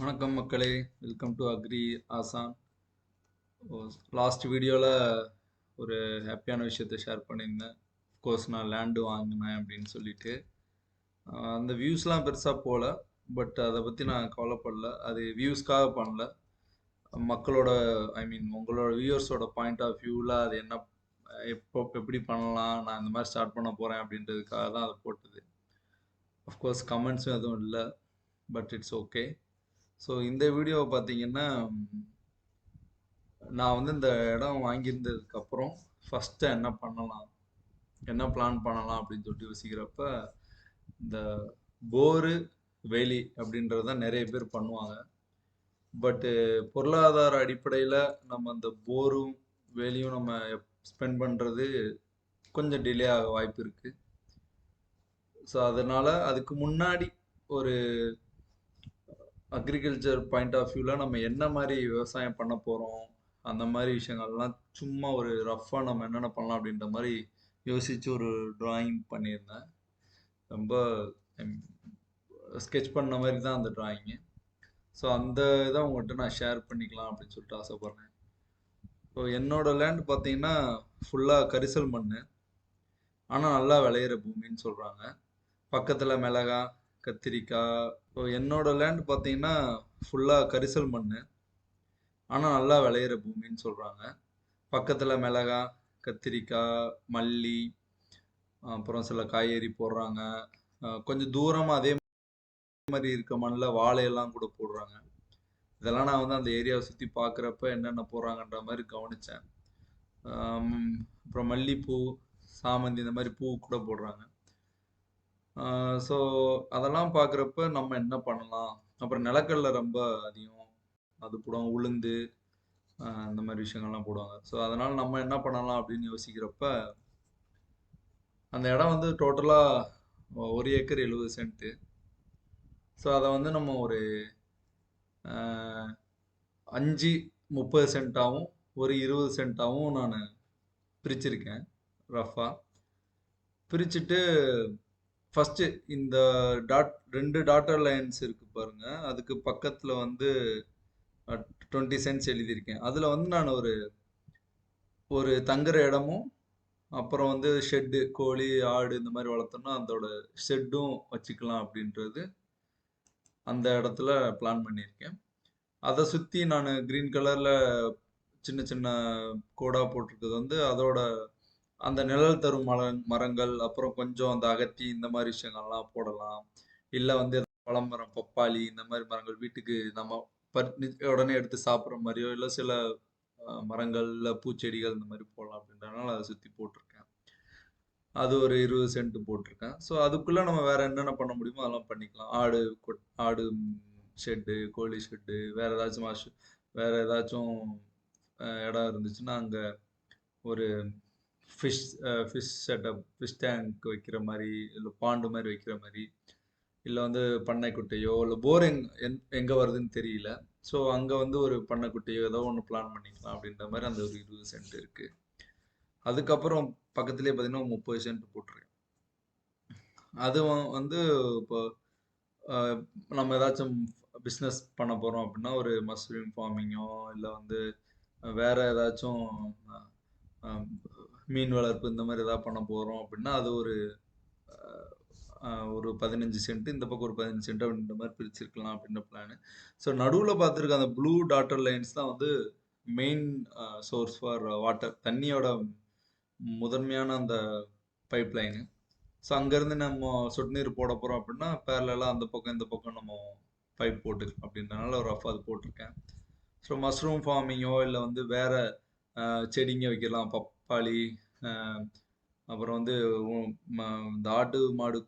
வணக்கம் மக்களே. Welcome to agri Aasan last வீடியோவில் ஒரு ஹாப்பியான விஷயத்த ஷேர் பண்ணியிருந்தேன். கோர்ஸ் நான் லேண்டு வாங்கினேன் அப்படின்னு சொல்லிட்டு. அந்த வியூஸ்லாம் பெருசாக போகல பட் அதை பற்றி நான் கவலைப்படல. அது வியூஸ்க்காக பண்ணல. மக்களோட ஐ மீன் உங்களோட வியூவர்ஸோட பாயிண்ட் ஆஃப் வியூவில் அது என்ன எப்போ எப்படி பண்ணலாம் நான் இந்த மாதிரி ஸ்டார்ட் பண்ண போகிறேன் அப்படின்றதுக்காக தான் அது போட்டது. அஃப்கோர்ஸ் கமெண்ட்ஸும் எதுவும் இல்லை பட் இட்ஸ் ஓகே ஸோ இந்த வீடியோவை பார்த்தீங்கன்னா நான் வந்து இந்த இடம் வாங்கியிருந்ததுக்கப்புறம் ஃபஸ்ட்டு என்ன பண்ணலாம் என்ன பிளான் பண்ணலாம் அப்படின்னு சொல்லிட்டு யோசிக்கிறப்ப இந்த போரு வேலி அப்படின்றத நிறைய பேர் பண்ணுவாங்க. பட்டு பொருளாதார அடிப்படையில் நம்ம அந்த போரும் வேலியும் நம்ம ஸ்பெண்ட் பண்ணுறது கொஞ்சம் டிலே ஆக வாய்ப்பு இருக்குது ஸோ அதனால் அதுக்கு முன்னாடி ஒரு அக்ரிகல்ச்சர் பாயிண்ட் ஆஃப் வியூவில் நம்ம என்ன மாதிரி விவசாயம் பண்ண போகிறோம் அந்த மாதிரி விஷயங்கள்லாம் சும்மா ஒரு ரஃப்பாக நம்ம என்னென்ன பண்ணலாம் அப்படின்ற மாதிரி யோசித்து ஒரு டிராயிங் பண்ணியிருந்தேன். ரொம்ப ஸ்கெட்ச் பண்ண மாதிரி தான் அந்த டிராயிங்கு ஸோ அந்த இதை உங்கள்கிட்ட நான் ஷேர் பண்ணிக்கலாம் அப்படின்னு சொல்லிட்டு ஆசைப்பட்றேன். ஸோ என்னோட லேண்ட் பார்த்தீங்கன்னா ஃபுல்லாக கரிசல் மண் ஆனால் நல்லா விளையிற பூமின்னு சொல்கிறாங்க பக்கத்தில் மிளகா கத்திரிக்காய் ஸோ என்னோட லேண்ட் பார்த்தீங்கன்னா ஃபுல்லாக கரிசல் மண் ஆனால் நல்லா விளையிற பூமின்னு சொல்கிறாங்க பக்கத்தில் மிளகா கத்திரிக்காய் மல்லி அப்புறம் சில காய்கறி போடுறாங்க. கொஞ்சம் தூரமாக அதே மாதிரி இருக்க மண்ணில் வாழையெல்லாம் கூட போடுறாங்க. இதெல்லாம் நான் வந்து அந்த ஏரியாவை சுற்றி பார்க்குறப்ப என்னென்ன போடுறாங்கன்ற மாதிரி கவனித்தேன் அப்புறம் மல்லிப்பூ சாமந்தி இந்த மாதிரி பூ கூட போடுறாங்க. ஸோ அதெல்லாம் பார்க்குறப்ப நம்ம என்ன பண்ணலாம்? அப்புறம் நிலக்கடலை ரொம்ப அதிகம். அது போடுவாங்க உளுந்து இந்த மாதிரி விஷயங்கள்லாம் போடுவாங்க. ஸோ அதனால் நம்ம என்ன பண்ணலாம் அப்படின்னு யோசிக்கிறப்ப அந்த இடம் வந்து டோட்டலாக ஒரு ஏக்கர் எழுபது சென்ட்டு ஸோ அதை வந்து நம்ம ஒரு அஞ்சு முப்பது சென்ட்டாகவும் ஒரு இருபது சென்ட்டாகவும் நான் பிரிச்சிருக்கேன் ரஃபாக பிரிச்சுட்டு ஃபஸ்ட்டு இந்த டாட் ரெண்டு டாட்டர் லைன்ஸ் இருக்கு பாருங்க. அதுக்கு பக்கத்தில் வந்து டுவெண்ட்டி சென்ட்ஸ் எழுதியிருக்கேன். அதில் வந்து நான் ஒரு ஒரு தங்குற இடமும் அப்புறம் வந்து ஷெட்டு கோழி ஆடு இந்த மாதிரி வளர்த்தோம்னா அதோட ஷெட்டும் வச்சுக்கலாம் அப்படின்றது அந்த இடத்துல பிளான் பண்ணியிருக்கேன். அதை சுற்றி நான் க்ரீன் கலரில் சின்ன சின்ன கோடாக போட்டிருக்கிறது வந்து அதோட அந்த நிழல் தரும் மல மரங்கள் அப்புறம் கொஞ்சம் அந்த அகத்தி இந்த மாதிரி விஷயங்கள்லாம் போடலாம். இல்லை வந்து பழமரம் பப்பாளி இந்த மாதிரி மரங்கள் வீட்டுக்கு நம்ம உடனே எடுத்து சாப்பிட்ற மாதிரியோ இல்லை சில மரங்கள் இல்லை பூச்செடிகள் இந்த மாதிரி போடலாம் அப்படின்றதுனால அதை சுற்றி போட்டிருக்கேன். அது ஒரு இருபது சென்ட் போட்டிருக்கேன். ஸோ அதுக்குள்ளே நம்ம வேற என்னென்ன பண்ண முடியுமோ அதெல்லாம் பண்ணிக்கலாம். ஆடு கொட் ஆடு ஷெட்டு கோழி ஷெட்டு வேற ஏதாச்சும் வேற ஏதாச்சும் இடம் இருந்துச்சுன்னா அங்கே ஒரு fish fish setup fish tank வைக்கிற மாதிரி இல்லை பாண்டு மாதிரி வைக்கிற மாதிரி இல்லை வந்து பண்ணைக்குட்டையோ இல்லை போர் எங் எந் எங்கே வருதுன்னு தெரியல. ஸோ அங்கே வந்து ஒரு பண்ணைக்குட்டையோ ஏதோ ஒன்று பிளான் பண்ணிக்கலாம் அப்படின்ற மாதிரி அந்த ஒரு இருபது சென்ட் இருக்குது அதுக்கப்புறம் பக்கத்துலேயே பார்த்தீங்கன்னா முப்பது சென்ட் போட்டிருக்கேன். அது வந்து இப்போ நம்ம ஏதாச்சும் பிஸ்னஸ் பண்ண போகிறோம் அப்படின்னா ஒரு மஸ்ரூம் ஃபார்மிங்கோ இல்லை வந்து வேறு ஏதாச்சும் மீன் வளர்ப்பு இந்த மாதிரி ஏதாவது பண்ண போகிறோம் அப்படின்னா அது ஒரு ஒரு பதினஞ்சு சென்ட் இந்த பக்கம் ஒரு பதினஞ்சு சென்ட் அப்படின்ற மாதிரி பிரிச்சிருக்கலாம் அப்படின்ற பிளானு ஸோ நடுவில் பார்த்துருக்க அந்த ப்ளூ டாட்டர் லைன்ஸ் தான் வந்து மெயின் சோர்ஸ் ஃபார் வாட்டர் தண்ணியோட முதன்மையான அந்த பைப் லைனு ஸோ அங்கேருந்து நம்ம சொட்டு நீர் போட போகிறோம் அப்படின்னா பேரலாம் அந்த பக்கம் இந்த பக்கம் நம்ம பைப் போட்டுக்கலாம் அப்படின்றனால ஒரு ரஃப் அது போட்டிருக்கேன். ஸோ மஷ்ரூம் ஃபார்மிங்கோ இல்லை வந்து வேறு செடிங்க வைக்கலாம் பப்பாளி அப்புறம் வந்து இந்த ஆடு மாடு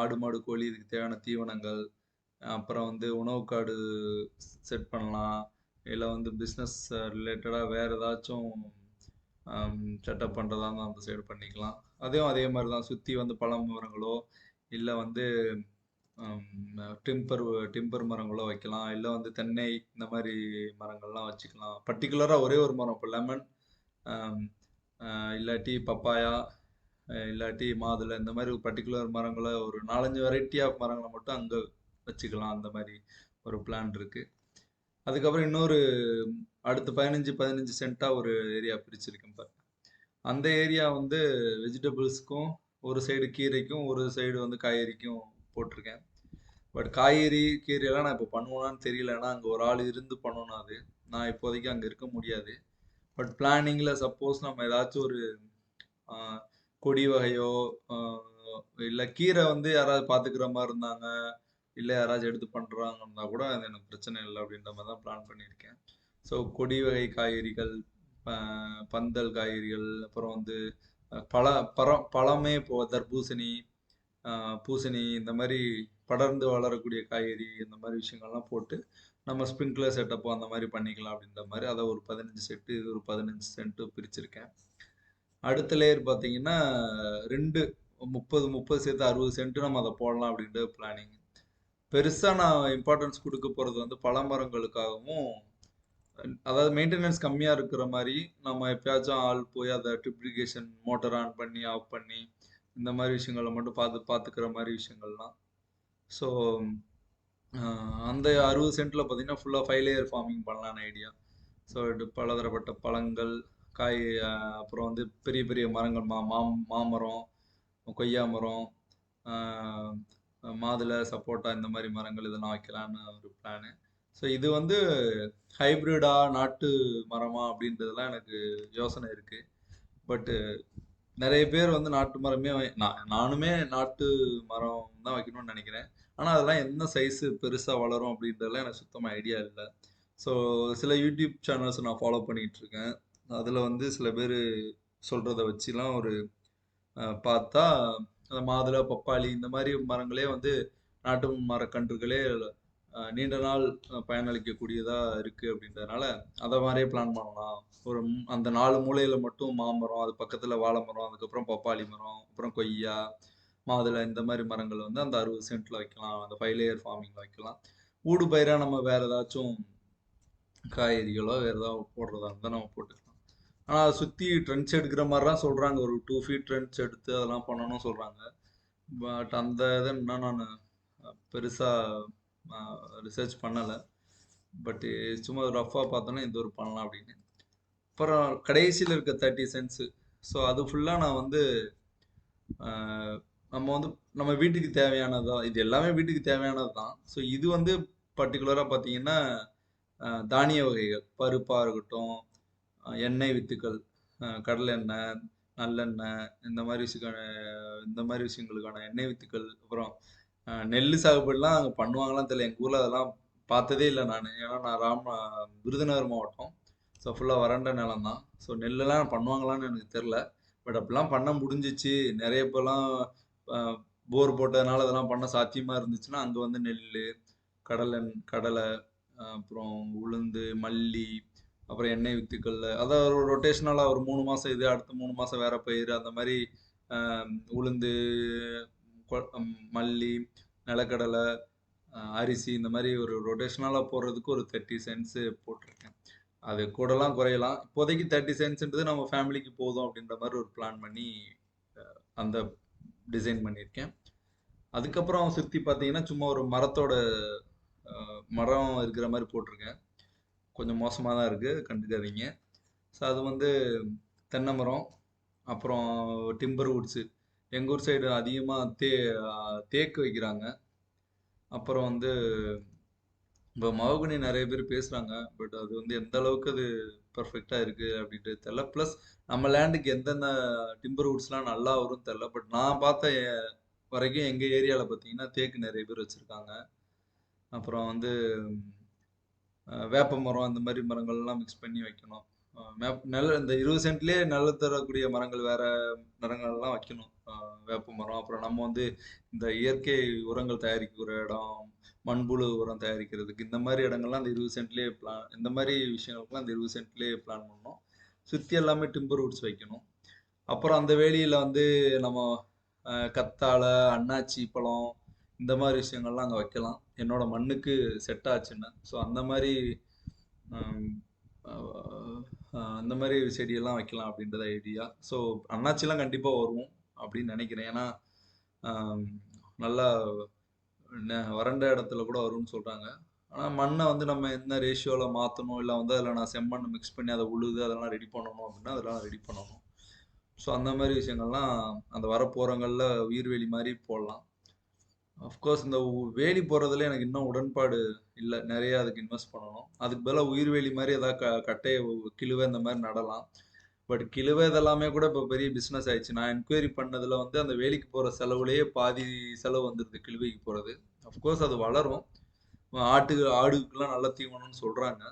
ஆடு மாடு கோழி இதுக்கு தேவையான தீவனங்கள் அப்புறம் வந்து உணவு காடு செட் பண்ணலாம். இல்லை வந்து பிஸ்னஸ் ரிலேட்டடாக வேறு ஏதாச்சும் செட்டப் பண்ணுறதா இருந்தால் அந்த சைடு பண்ணிக்கலாம். அதையும் அதே மாதிரி தான். சுற்றி வந்து பழ மரங்களோ இல்லை வந்து டிம்பர் டிம்பர் மரங்களோ வைக்கலாம். இல்லை வந்து தென்னை இந்த மாதிரி மரங்கள்லாம் வச்சுக்கலாம். பர்டிகுலராக ஒரே ஒரு மரம் இப்போ லெமன் இல்லாட்டி பப்பாயா இல்லாட்டி மாதுளை இந்த மாதிரி பர்டிகுலர் மரங்களை ஒரு நாலஞ்சு வெரைட்டி ஆஃப் மரங்களை மட்டும் அங்கே வச்சுக்கலாம். அந்த மாதிரி ஒரு பிளான் இருக்குது அதுக்கப்புறம் இன்னொரு அடுத்து பதினஞ்சு பதினஞ்சு சென்ட்டாக ஒரு ஏரியா பிரிச்சிருக்கேன் பாருங்க அந்த ஏரியா வந்து வெஜிடபிள்ஸ்க்கும் ஒரு சைடு கீரைக்கும் ஒரு சைடு வந்து காய்கறிக்கும் போட்டிருக்கேன். பட் காய்கறி கீரையெல்லாம் நான் இப்போ பண்ணுவேனான்னு தெரியல. ஏன்னா அங்கே ஒரு ஆள் இருந்து பண்ணணும் அது. நான் இப்போதைக்கு அங்கே இருக்க முடியாது. பட் பிளானிங்கில் சப்போஸ் நம்ம ஏதாச்சும் ஒரு ஆஹ், கொடி வகையோ இல்லை கீரை வந்து யாராவது பார்த்துக்கிற மாதிரி இருந்தாங்க இல்லை யாராச்சும் எடுத்து பண்ணுறாங்கன்னா கூட அது எனக்கு பிரச்சனை இல்லை அப்படின்ற மாதிரி தான் பிளான் பண்ணியிருக்கேன். ஸோ கொடி வகை காய்கறிகள் பந்தல் காய்கறிகள் அப்புறம் வந்து பழ பழம் பழமே இப்போ தர்பூசணி ஆஹ், பூசணி இந்த மாதிரி படர்ந்து வளரக்கூடிய காய்கறி இந்த மாதிரி விஷயங்கள்லாம் போட்டு நம்ம ஸ்ப்ரிங்க்லர் செட்டப்போ அந்த மாதிரி பண்ணிக்கலாம் அப்படின்ற மாதிரி அதை ஒரு பதினஞ்சு செட்டு இது ஒரு பதினஞ்சு சென்ட்டு பிரிச்சிருக்கேன். அடுத்த லேயர் பார்த்தீங்கன்னா ரெண்டு முப்பது முப்பது சேர்த்து அறுபது சென்ட்டு நம்ம அதை போடலாம் அப்படின்ற பிளானிங் பெருசாக நான் இம்பார்ட்டன்ஸ் கொடுக்க போகிறது வந்து பழமரங்களுக்காகவும் அதாவது மெயின்டெனன்ஸ் கம்மியாக இருக்கிற மாதிரி நம்ம எப்பயாச்சும் ஆள் போய் அதை ட்ரிப்ளிகேஷன் மோட்டர் ஆன் பண்ணி ஆஃப் பண்ணி இந்த மாதிரி விஷயங்களை மட்டும் பார்த்து பார்த்துக்கிற மாதிரி விஷயங்கள்லாம். ஸோ அந்த அறுபது சென்ட்டில் பார்த்தீங்கன்னா ஃபுல்லாக ஃபைவ் லேயர் ஃபார்மிங் பண்ணலான்னு ஐடியா ஸோ பலதரப்பட்ட பழங்கள் காய் அப்புறம் வந்து பெரிய பெரிய மரங்கள் மா மா மாமரம் கொய்யா மரம் மாதுளை சப்போட்டா இந்த மாதிரி மரங்கள் இதெல்லாம் வைக்கலான்னு ஒரு பிளானு ஸோ இது வந்து ஹைப்ரிடா நாட்டு மரமா அப்படின்றதுலாம் எனக்கு யோசனை இருக்கு. பட்டு நிறைய பேர் வந்து நாட்டு மரமே வை- நான் நானுமே நாட்டு மரம் தான் வைக்கணும்னு நினைக்கிறேன். ஆனால் அதெல்லாம் என்ன சைஸு பெருசாக வளரும் அப்படின்றதெல்லாம் எனக்கு சுத்தமாக ஐடியா இல்லை. ஸோ சில யூடியூப் சேனல்ஸ் நான் ஃபாலோ பண்ணிகிட்ருக்கேன் இருக்கேன் அதில் வந்து சில பேர் சொல்கிறத வச்சுலாம் ஒரு பார்த்தா அந்த மாதுளை பப்பாளி இந்த மாதிரி மரங்களே வந்து நாட்டு மரக்கன்றுகளே நீண்ட நாள் பயனளிக்கக்கூடியதாக இருக்குது அப்படின்றதுனால அதை மாதிரியே பிளான் பண்ணலாம். ஒரு அந்த நாலு மூலையில் மட்டும் மாமரம் அது பக்கத்தில் வாழை மரம் அதுக்கப்புறம் பப்பாளி மரம் அப்புறம் கொய்யா மாதுளை இந்த மாதிரி மரங்கள் வந்து அந்த அறுபது சென்ட்ல வைக்கலாம் அந்த ஃபைவ் லேயர் ஃபார்மிங்கில் வைக்கலாம். ஊடு பயிராக நம்ம வேற ஏதாச்சும் காய்கறிகளோ வேறு ஏதாவது போடுறதா இருந்தால் நம்ம போட்டுக்கலாம். ஆனால் அதை சுற்றி ட்ரெண்ட்ஸ் எடுக்கிற மாதிரிலாம் சொல்கிறாங்க ஒரு டூ ஃபீட் ட்ரெண்ட்ஸ் எடுத்து அதெல்லாம் பண்ணணும்னு சொல்கிறாங்க பட் அந்த இதை இன்னும் நான் பெருசாக ரிசர்ச் பண்ணலை. பட்டு சும்மா ரஃபாக பார்த்தோன்னா இந்த ஒரு பண்ணலாம் அப்படின்னு. அப்புறம் கடைசியில் இருக்க தேர்ட்டி சென்ட்ஸு ஸோ அது ஃபுல்லாக நான் வந்து நம்ம வந்து நம்ம வீட்டுக்கு தேவையானதுதான் இது எல்லாமே வீட்டுக்கு தேவையானது தான் ஸோ இது வந்து பர்டிகுலராக பார்த்தீங்கன்னா தானிய வகைகள். பருப்பாக இருக்கட்டும் எண்ணெய் வித்துக்கள் கடலெண்ணெய் கடலை எண்ணெய் நல்லெண்ணெய் இந்த மாதிரி விஷயக்கான இந்த மாதிரி விஷயங்களுக்கான எண்ணெய் வித்துக்கள் அப்புறம் நெல் சாகுபடிலாம் அங்கே பண்ணுவாங்களான்னு தெரியல. எங்கள் ஊரில் அதெல்லாம் பார்த்ததே இல்லை நான். ஏன்னா நான் ராம விருதுநகர் மாவட்டம். ஸோ ஃபுல்லாக வறண்ட நிலம் தான் ஸோ நெல்லெல்லாம் பண்ணுவாங்களான்னு எனக்கு தெரில பட் அப்படிலாம் பண்ண முடிஞ்சிச்சு. நிறைய இப்போலாம் போர் போட்டதுனால அதெல்லாம் பண்ண சாத்தியமாக இருந்துச்சுன்னா அங்கே வந்து நெல் கடலை கடலை அப்புறம் உளுந்து மல்லி அப்புறம் எண்ணெய் வித்துக்கள்ல அதாவது ஒரு ரொட்டேஷனலாக ஒரு மூணு மாதம் இது அடுத்த மூணு மாதம் வேற பயிர் அந்த மாதிரி உளுந்து கொ- மல்லி நிலக்கடலை அரிசி இந்த மாதிரி ஒரு ரொட்டேஷனலாக போடுறதுக்கு ஒரு தேர்ட்டி சென்ட்ஸு போட்டிருக்கேன். அது கூடலாம் குறையலாம். இப்போதைக்கு தேர்ட்டி சென்ட்ஸ்ன்றது நம்ம ஃபேமிலிக்கு போதும் அப்படின்ற மாதிரி ஒரு பிளான் பண்ணி அந்த டிசைன் பண்ணியிருக்கேன். அதுக்கப்புறம் சுற்றி பார்த்தீங்கன்னா சும்மா ஒரு மரத்தோட மரம் இருக்கிற மாதிரி போட்டிருக்கேன். கொஞ்சம் மோசமாக தான் இருக்குது கண்டுக்காதீங்க. ஸோ அது வந்து தென்னை மரம் அப்புறம் டிம்பர் வுட்ஸு எங்கள் ஊர் சைடு அதிகமாக தே தேக்கு வைக்கிறாங்க. அப்புறம் வந்து இப்போ மகோகனி நிறைய பேர் பேசுகிறாங்க பட் அது வந்து எந்த அளவுக்கு அது பர்ஃபெக்டாக இருக்குது அப்படின்ட்டு தெரில ப்ளஸ் நம்ம லேண்டுக்கு எந்தெந்த டிம்பர் வுட்ஸ்லாம் நல்லா வரும்னு தெரில பட் நான் பார்த்த வரைக்கும் எங்கள் ஏரியாவில் பார்த்தீங்கன்னா தேக்கு நிறைய பேர் வச்சுருக்காங்க. அப்புறம் வந்து வேப்ப மரம் அந்த மாதிரி மரங்கள்லாம் மிக்ஸ் பண்ணி வைக்கணும். நல்ல இந்த இருபது சென்ட்லேயே நல்ல தரக்கூடிய மரங்கள் வேற மரங்கள்லாம் வைக்கணும். வேப்ப மரம். அப்புறம் நம்ம வந்து இந்த இயற்கை உரங்கள் தயாரிக்கிற இடம் மண்புழு உரம் தயாரிக்கிறதுக்கு இந்த மாதிரி இடங்கள்லாம் அந்த இருபது சென்ட்லேயே பிளான் இந்த மாதிரி விஷயங்களுக்குலாம் அந்த இருபது சென்ட்லேயே பிளான் பண்ணோம் சுற்றி எல்லாமே டிம்பர் வுட்ஸ் வைக்கணும். அப்புறம் அந்த வேலியில் வந்து நம்ம கத்தாழை அன்னாச்சி பழம் இந்த மாதிரி விஷயங்கள்லாம் அங்கே வைக்கலாம். என்னோட மண்ணுக்கு செட் ஆச்சுன்னு. ஸோ அந்த மாதிரி அந்த மாதிரி செடியெல்லாம் வைக்கலாம் அப்படின்றது ஐடியா ஸோ அண்ணாச்சிலாம் கண்டிப்பாக வரும் அப்படின்னு நினைக்கிறேன். ஏன்னா நல்லா வறண்ட இடத்துல கூட வரும்னு சொல்கிறாங்க ஆனால் மண்ணை வந்து நம்ம என்ன ரேஷியோவில் மாற்றணும் இல்லை வந்து அதில் நான் செம்மண் மிக்ஸ் பண்ணி அதை உழுது அதெல்லாம் ரெடி பண்ணணும் அப்படின்னா அதெல்லாம் ரெடி பண்ணணும். ஸோ அந்த மாதிரி விஷயங்கள்லாம் அந்த வரப்போகிறங்களில் உயிர்வெளி மாதிரி போடலாம். அஃப்கோர்ஸ் இந்த வேலி போடுறதுல எனக்கு இன்னும் உடன்பாடு இல்லை. நிறைய அதுக்கு இன்வெஸ்ட் பண்ணணும். அதுக்கு பதிலாக உயிர்வேலி மாதிரி ஏதாவது க கட்டையை கிழுவை இந்த மாதிரி நடலாம். பட் கிழுவை இதெல்லாமே கூட இப்போ பெரிய பிஸ்னஸ் ஆயிடுச்சு. நான் என்கொயரி பண்ணதில் வந்து அந்த வேலிக்கு போகிற செலவுலேயே பாதி செலவு வந்துடுது கிழுவைக்கு போகிறது அஃப்கோர்ஸ் அது வளரும். ஆட்டு ஆடுக்கெல்லாம் நல்ல தீவனம்னு சொல்கிறாங்க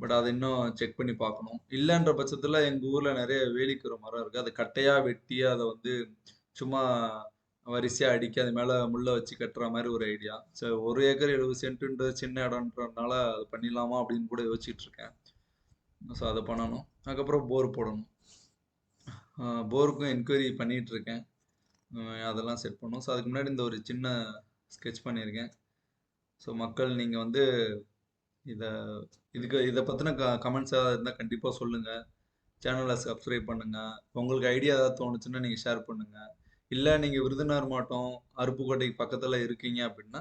பட் அதை இன்னும் செக் பண்ணி பார்க்கணும். இல்லைன்ற பட்சத்தில் எங்கள் ஊரில் நிறைய வேலிக்கிற மரம் இருக்குது அது கட்டையாக வெட்டி அதை வந்து சும்மா வரிசையாக அடிக்கி அது மேலே முள்ளை வச்சு கட்டுற மாதிரி ஒரு ஐடியா ஸோ ஒரு ஏக்கர் எழுபது சென்ட்டுன்ற சின்ன இடம்ன்றதுனால அது பண்ணிடலாமா அப்படின்னு கூட யோசிச்சுட்டு இருக்கேன். ஸோ அதை பண்ணணும். அதுக்கப்புறம் போர் போடணும். போருக்கும் என்கொயரி பண்ணிட்டு இருக்கேன். அதெல்லாம் செட் பண்ணணும். ஸோ அதுக்கு முன்னாடி இந்த ஒரு சின்ன ஸ்கெட்ச் பண்ணியிருக்கேன். ஸோ மக்கள் நீங்கள் வந்து இதை இதுக்கு இதை பற்றின க கமெண்ட்ஸ் ஏதாவது இருந்தால் கண்டிப்பாக சொல்லுங்கள் சேனலை சப்ஸ்கிரைப் பண்ணுங்கள் உங்களுக்கு ஐடியா ஏதாவது தோணுச்சுன்னா நீங்கள் ஷேர் பண்ணுங்கள் இல்லை நீங்கள் விருதுநகர் மாவட்டம் அருப்புக்கோட்டைக்கு பக்கத்தில் இருக்கீங்க அப்படின்னா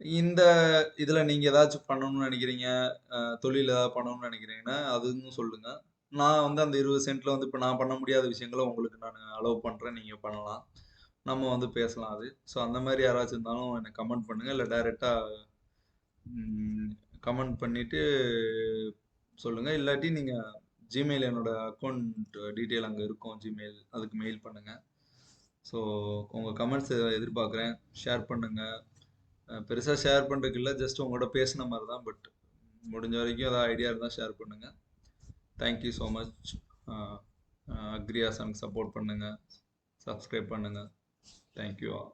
இந்த இதில் நீங்கள் ஏதாச்சும் பண்ணணும்னு நினைக்கிறீங்க தொழில் ஏதாவது பண்ணணும்னு நினைக்கிறீங்கன்னா அதுவும் சொல்லுங்கள் நான் வந்து அந்த இருபது சென்ட்டில் வந்து இப்போ நான் பண்ண முடியாத விஷயங்களை உங்களுக்கு நான் அலோவ் பண்ணுறேன் நீங்கள் பண்ணலாம். நம்ம வந்து பேசலாம் அது. ஸோ அந்த மாதிரி யாராச்சும் இருந்தாலும் எனக்கு கமெண்ட் பண்ணுங்கள் இல்லை டைரெக்டாக கமெண்ட் பண்ணிவிட்டு சொல்லுங்கள் இல்லாட்டி நீங்கள் ஜிமெயில் என்னோடய அக்கௌண்ட் டீட்டெயில் அங்கே இருக்கும் ஜிமெயில் அதுக்கு மெயில் பண்ணுங்கள் ஸோ உங்கள் கமெண்ட்ஸ் எதிர்பார்க்குறேன். ஷேர் பண்ணுங்கள் பெருசாக ஷேர் பண்ணுறதுக்கு இல்லை ஜஸ்ட் உங்களோட பேசின மாதிரி தான் பட் முடிஞ்ச வரைக்கும் ஏதாவது ஐடியா இருந்தால் ஷேர் பண்ணுங்கள் தேங்க்யூ ஸோ மச் அக்ரியாசனுக்கு சப்போர்ட் பண்ணுங்கள் சப்ஸ்கிரைப் பண்ணுங்கள் தேங்க்யூ ஆல்